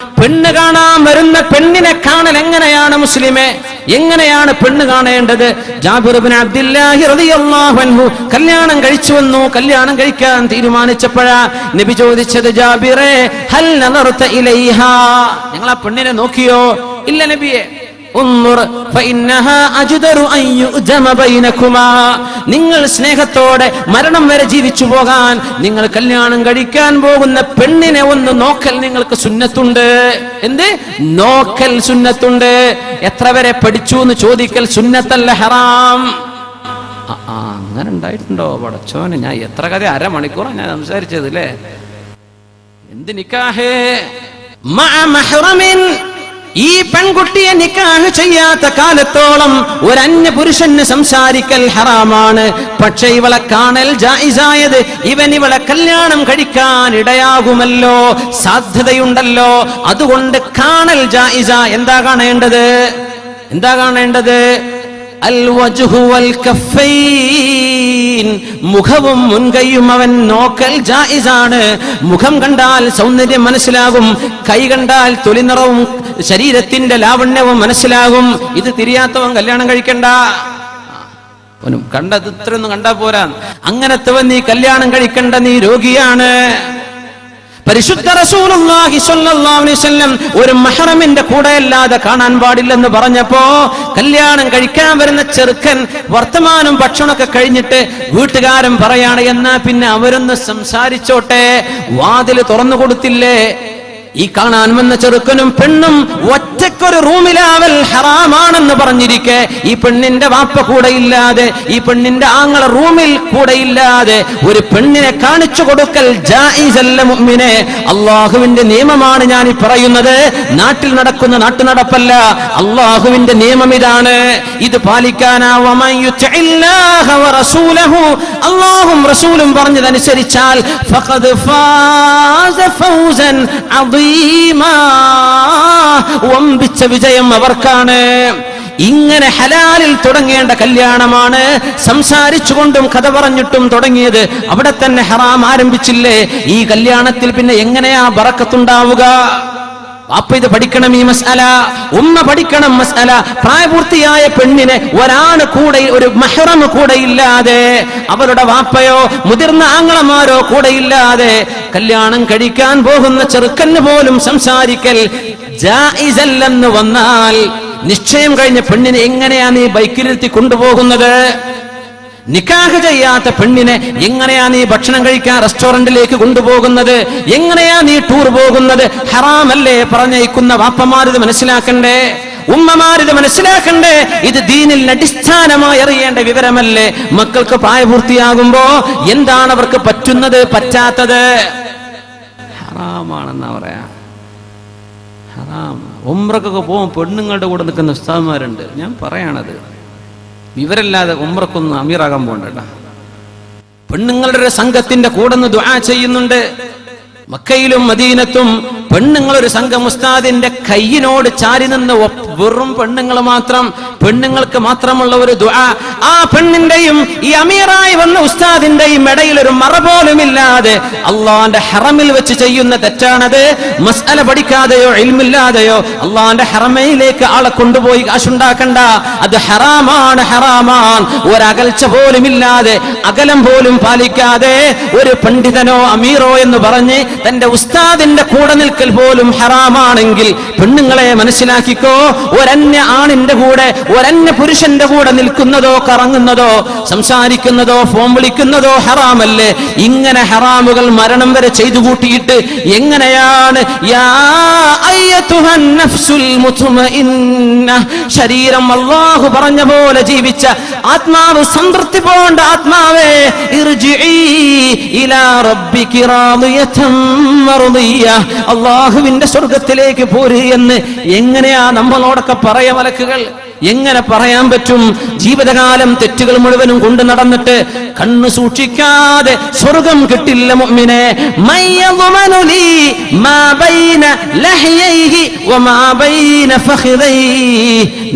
പെണ്ണ് കാണാൻ വരുന്ന പെണ്ണിനെ കാണൽ എങ്ങനെയാണ് മുസ്ലിമെ? എങ്ങനെയാണ് പെണ്ണ് കാണേണ്ടത്? ജാബിറുബിൻ അബ്ദില്ലാഹി റളിയല്ലാഹു കല്യാണം കഴിച്ചു വന്നു. കല്യാണം കഴിക്കാൻ തീരുമാനിച്ചപ്പോഴാ നബി ചോദിച്ചത് ജാബിറേ ഹൽ നദർത ഇലൈഹാ. നിങ്ങൾ ആ പെണ്ണിനെ നോക്കിയോ? ഇല്ല നബിയെ. നിങ്ങൾ സ്നേഹത്തോടെ മരണം വരെ ജീവിച്ചു പോകാൻ നിങ്ങൾ കല്യാണം കഴിക്കാൻ പോകുന്ന പെണ്ണിനെ ഒന്ന് നോക്കൽ നിങ്ങൾക്ക് സുന്നത്തുണ്ട്. എന്ത്? നോക്കൽ സുന്നത്തുണ്ട്. എത്ര വരെ പഠിച്ചു എന്ന് ചോദിക്കൽ സുന്നത്തല്ല ഹറാം. അങ്ങനെ ഉണ്ടായിട്ടുണ്ടോ? പടച്ചോന് ഞാൻ എത്ര കഥ അരമണിക്കൂറാണ് ഞാൻ സംസാരിച്ചത് അല്ലേ? എന്ത് നിക്കാഹേ? ഈ പെൺകുട്ടിയെ നിക്കാഹ് ചെയ്യാത്ത കാലത്തോളം ഒരു അന്യ പുരുഷന് സംസാരിക്കൽ ഹറാമാണ്. പക്ഷെ ഇവളെ കാണൽ ജായിസായത് ഇവൻ ഇവളെ കല്യാണം കഴിക്കാൻ ഇടയാകുമല്ലോ. സാധ്യതയുണ്ടല്ലോ. അതുകൊണ്ട് കാണൽ ജായിസ എന്താ കാണേണ്ടത്? എന്താ കാണേണ്ടത്? മുഖവും മുൻകൈയും അവൻ നോക്കൽ ജായിസാണ്. മുഖം കണ്ടാൽ സൗന്ദര്യം മനസ്സിലാകും. കൈ കണ്ടാൽ തൊലിനിറവും ശരീരത്തിന്റെ ലാവണ്യവും മനസ്സിലാകും. ഇത് തിരിയാത്തവൻ കല്യാണം കഴിക്കണ്ട. അവനും കണ്ടത് ഇത്രയൊന്നും കണ്ടാ പോരാ. അങ്ങനത്തവൻ നീ കല്യാണം കഴിക്കണ്ട നീ രോഗിയാണ്. പരിശുദ്ധ ഒരു മഹറമിന്റെ കൂടെ അല്ലാതെ കാണാൻ പാടില്ലെന്ന് പറഞ്ഞപ്പോ കല്യാണം കഴിക്കാൻ വരുന്ന ചെറുക്കൻ വർത്തമാനം ഭക്ഷണമൊക്കെ കഴിഞ്ഞിട്ട് വീട്ടുകാരൻ പറയാണ് എന്നാ പിന്നെ അവരൊന്ന് സംസാരിച്ചോട്ടെ? വാതിൽ തുറന്നു കൊടുത്തില്ലേ? ഈ കാണാൻ വന്ന ചെറുക്കനും പെണ്ണും ഒറ്റക്കൊരു റൂമിലാവൽ ഹറാമാണെന്ന് പറഞ്ഞിരിക്കെ. ഈ പെണ്ണിന്റെ വാപ്പ കൂടെ ഇല്ലാതെ ഈ പെണ്ണിന്റെ ആങ്ങള റൂമിൽ കൂടെ ഇല്ലാതെ ഒരു പെണ്ണിനെ കാണിച്ചു കൊടുക്കൽ മുഅ്മിനെ. അള്ളാഹുവിന്റെ നിയമമാണ് ഞാൻ ഈ പറയുന്നത്. നാട്ടിൽ നടക്കുന്ന നാട്ടുനടപ്പല്ല. അള്ളാഹുവിന്റെ നിയമം ഇതാണ്. ഇത് പാലിക്കാനാവും റസൂലും പറഞ്ഞതനുസരിച്ചാൽ ഫഖദ് വമ്പിച്ച വിജയം അവർക്കാണ്. ഇങ്ങനെ ഹലാലിൽ തുടങ്ങേണ്ട കല്യാണമാണ്. സംസാരിച്ചുകൊണ്ടും കഥ പറഞ്ഞിട്ടും തുടങ്ങിയത് അവിടെ തന്നെ ഹറാം ആരംഭിച്ചില്ലേ? ഈ കല്യാണത്തിൽ പിന്നെ എങ്ങനെയാ ബറക്കത്തുണ്ടാവുക? വാപ്പ ഇത് പഠിക്കണം ഈ മസാല ഉമ്മ പഠിക്കണം മസാല. പ്രായപൂർത്തിയായ പെണ്ണിനെ ഒരാണ് കൂടെ ഒരു മഹറം കൂടെ ഇല്ലാതെ അവരുടെ വാപ്പയോ മുതിർന്ന ആങ്ങളമാരോ കൂടെ ഇല്ലാതെ കല്യാണം കഴിക്കാൻ പോകുന്ന ചെറുക്കന് പോലും സംസാരിക്കൽ ജായിസല്ലെന്ന് വന്നാൽ നിശ്ചയം കഴിഞ്ഞ പെണ്ണിനെ എങ്ങനെയാണ് ഈ ബൈക്കിലിരുത്തി കൊണ്ടുപോകുന്നത്? നിക്കാഹ് ചെയ്യാത്ത പെണ്ണിനെ എങ്ങനെയാ നീ ഭക്ഷണം കഴിക്കാൻ റെസ്റ്റോറന്റിലേക്ക് കൊണ്ടുപോകുന്നത്? എങ്ങനെയാ നീ ടൂർ പോകുന്നത്? ഹറാമല്ലേ പറഞ്ഞയക്കുന്ന വാപ്പമാരിത് മനസ്സിലാക്കണ്ടേ? ഉമ്മമാരിത് മനസ്സിലാക്കണ്ടേ? ഇത് ദീനിൽ അടിസ്ഥാനമായി അറിയേണ്ട വിവരമല്ലേ? മക്കൾക്ക് പ്രായപൂർത്തിയാകുമ്പോ എന്താണ് അവർക്ക് പറ്റുന്നത് പറ്റാത്തത്? ഹറാമാണെന്നാ പറയാ. ഹറാം. ഉമ്രക്കൊക്കെ പോകും പെണ്ണുങ്ങളുടെ കൂടെ നിൽക്കുന്ന ഉസ്താദ്മാരുണ്ട്. ഞാൻ പറയാണത് ഇവരല്ലാതെ ഉമ്രക്കൊന്നും അമീറാകാൻ പോകണ്ട പെണ്ണുങ്ങളുടെ ഒരു സംഘത്തിന്റെ കൂടെ നിന്ന് ദുആ ചെയ്യുന്നുണ്ട്. മക്കയിലും മദീനത്തും പെണ്ണുങ്ങളൊരു സംഘം ഉസ്താദിന്റെ കയ്യിനോട് ചാരി നിന്ന് വെറും പെണ്ണുങ്ങൾ മാത്രം പെണ്ണുങ്ങൾക്ക് മാത്രമുള്ള ഒരു ദുആ. ആ പെണ്ണിന്റെയും ഈ അമീറായി വന്ന ഉസ്താദിന്റെയും ഇടയിൽ ഒരു മറ പോലും ഇല്ലാതെ അള്ളാന്റെ ഹറമിൽ വെച്ച് ചെയ്യുന്ന തെറ്റാണത്. മസ്അല പഠിക്കാതെയോ ഇൽമില്ലാതെയോ അള്ളാന്റെ ഹറമയിലേക്ക് ആളെ കൊണ്ടുപോയി കാശുണ്ടാക്കണ്ട. അത് ഹറാമാണ് ഹറാമാൻ. ഒരകൽച്ച പോലും ഇല്ലാതെ അകലം പോലും പാലിക്കാതെ ഒരു പണ്ഡിതനോ അമീറോ എന്ന് പറഞ്ഞ് തന്റെ ഉസ്താദിന്റെ കൂടെ നിൽക്കൽ പോലും ഹറാമാണെങ്കിൽ പെണ്ണുങ്ങളെ മനസ്സിലാക്കിക്കോ. ഒരന്യ ആണിന്റെ കൂടെ ഒരന്യ പുരുഷന്റെ കൂടെ നിൽക്കുന്നതോ കറങ്ങുന്നതോ സംസാരിക്കുന്നതോ ഫോൺ വിളിക്കുന്നതോ ഹറാമല്ലേ? ഇങ്ങനെ ഹറാമുകൾ മരണം വരെ ചെയ്തു കൂട്ടിയിട്ട് എങ്ങനെയാണ്? ശരീരം അള്ളാഹു പറഞ്ഞ പോലെ ജീവിച്ച ആത്മാവ് സംതൃപ്തി പോണ്ട ആത്മാവേ. അള്ളാഹുവിന്റെ സ്വർഗത്തിലേക്ക് പോര് എന്ന് എങ്ങനെയാ നമ്മളോടൊക്കെ പറയ മലക്കുകൾ എങ്ങനെ പറയാൻ പറ്റും? ജീവിതകാലം തെറ്റുകൾ മുഴുവനും കൊണ്ടു നടന്നിട്ട് കണ്ണ് സൂക്ഷിക്കാതെ സ്വർഗം കിട്ടില്ല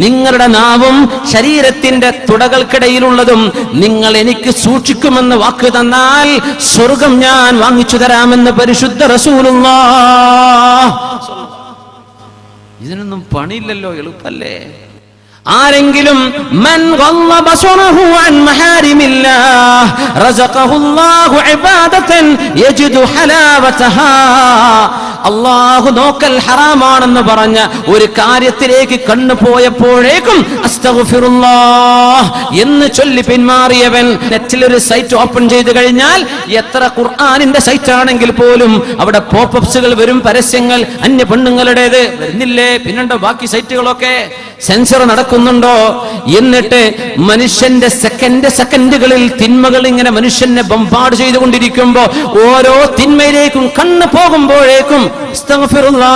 നിങ്ങളുടെ നാവും ശരീരത്തിന്റെ തുടകൾക്കിടയിലുള്ളതും നിങ്ങൾ എനിക്ക് സൂക്ഷിക്കുമെന്ന് വാക്ക് തന്നാൽ സ്വർഗം ഞാൻ വാങ്ങിച്ചു തരാമെന്ന് പരിശുദ്ധ റസൂലുള്ള ഇതിനൊന്നും പണിയില്ലല്ലോ എളുപ്പല്ലേ? ആരെങ്കിലും മൻ അൻ മഹാരിമില്ലാഹ് ഇബാദതൻ ഹലാവതഹാ. അള്ളാഹു നോക്കൽ ഹറാമാണെന്ന് പറഞ്ഞ ഒരു കാര്യത്തിലേക്ക് കണ്ണു പോയപ്പോഴേക്കും എന്ന് ചൊല്ലി പിന്മാറിയവൻ നെറ്റിലൊരു സൈറ്റ് ഓപ്പൺ ചെയ്ത് കഴിഞ്ഞാൽ എത്ര ഖുർആാനിന്റെ സൈറ്റ് ആണെങ്കിൽ പോലും അവിടെ പോപ്പ്സുകൾ വരും പരസ്യങ്ങൾ അന്യ പെണ്ണുങ്ങളുടേത് വരുന്നില്ലേ? പിന്നെ ബാക്കി സൈറ്റുകളൊക്കെ? സെൻസർ നടക്കുന്നുണ്ടോ? എന്നിട്ട് മനുഷ്യന്റെ സെക്കൻഡ് സെക്കൻഡുകളിൽ തിന്മകൾ ഇങ്ങനെ മനുഷ്യനെ ബംപാട് ചെയ്തുകൊണ്ടിരിക്കുമ്പോ ഓരോ തിന്മയിലേക്കും കണ്ണ് പോകുമ്പോഴേക്കും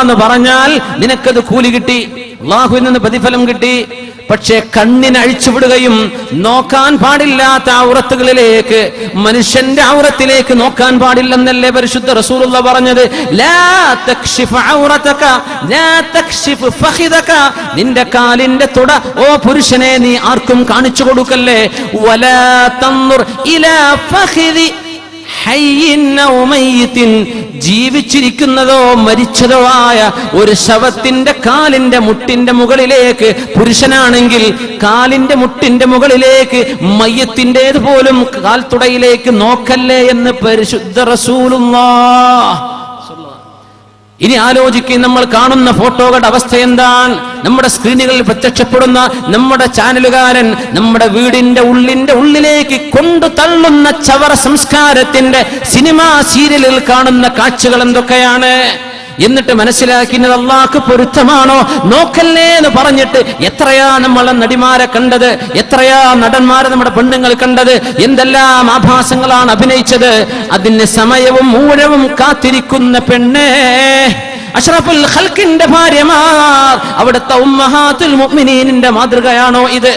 എന്ന് പറഞ്ഞാൽ നിനക്കത് കൂലി കിട്ടി. അള്ളാഹുവിൽ നിന്ന് പ്രതിഫലം കിട്ടി. പക്ഷേ കണ്ണിന് അഴിച്ചുവിടുകയും നോക്കാൻ പാടില്ലാത്ത ഔറത്തുകളിലേക്ക് മനുഷ്യന്റെ ഔറത്തിലേക്ക് നോക്കാൻ പാടില്ലെന്നല്ലേ പരിശുദ്ധ റസൂലുള്ള പറഞ്ഞത്. നിന്റെ കാലിന്റെ തുട ഓ പുരുഷനെ നീ ആർക്കും കാണിച്ചു കൊടുക്കല്ലേ വലാ തന്നുർ ഇലാ. ജീവിച്ചിരിക്കുന്നതോ മരിച്ചതോ ആയ ഒരു ശവത്തിന്റെ കാലിന്റെ മുട്ടിന്റെ മുകളിലേക്ക് പുരുഷനാണെങ്കിൽ കാലിന്റെ മുട്ടിന്റെ മുകളിലേക്ക് മയ്യത്തിന്റെത് പോലും കാൽത്തുടയിലേക്ക് നോക്കല്ലേ എന്ന് പരിശുദ്ധ റസൂലുള്ളാഹ് ഇനി ആലോചിക്കുകയും നമ്മൾ കാണുന്ന ഫോട്ടോകളുടെ അവസ്ഥ എന്താണ്? നമ്മുടെ സ്ക്രീനുകളിൽ പ്രത്യക്ഷപ്പെടുന്ന നമ്മുടെ ചാനലുകാരൻ നമ്മുടെ വീടിന്റെ ഉള്ളിന്റെ ഉള്ളിലേക്ക് കൊണ്ടു തള്ളുന്ന ചവറ സംസ്കാരത്തിന്റെ സിനിമാ സീരിയലിൽ കാണുന്ന കാഴ്ചകൾ എന്തൊക്കെയാണ്? എന്നിട്ട് മനസ്സിലാക്കുന്നത് അള്ളാഹ്ക്ക് പൊരുത്തമാണോ? നോക്കല്ലേ എന്ന് പറഞ്ഞിട്ട് എത്രയാ നമ്മളെ നടിമാരെ കണ്ടത്? എത്രയാ നടന്മാരെ നമ്മുടെ പെണ്ണുങ്ങൾ കണ്ടത്? എന്തെല്ലാം ആഭാസങ്ങളാണ് അഭിനയിച്ചത്? അതിന് സമയവും മൂഴവും കാത്തിരിക്കുന്ന പെണ്ണേ അഷ്റഫുൽ ഖൽക്കിന്റെ ഭാര്യമാർ അവിടുത്തെ ഉമ്മഹാത്തുൽ മുഅ്മിനീനിന്റെ മാതൃകയാണോ ഇത്?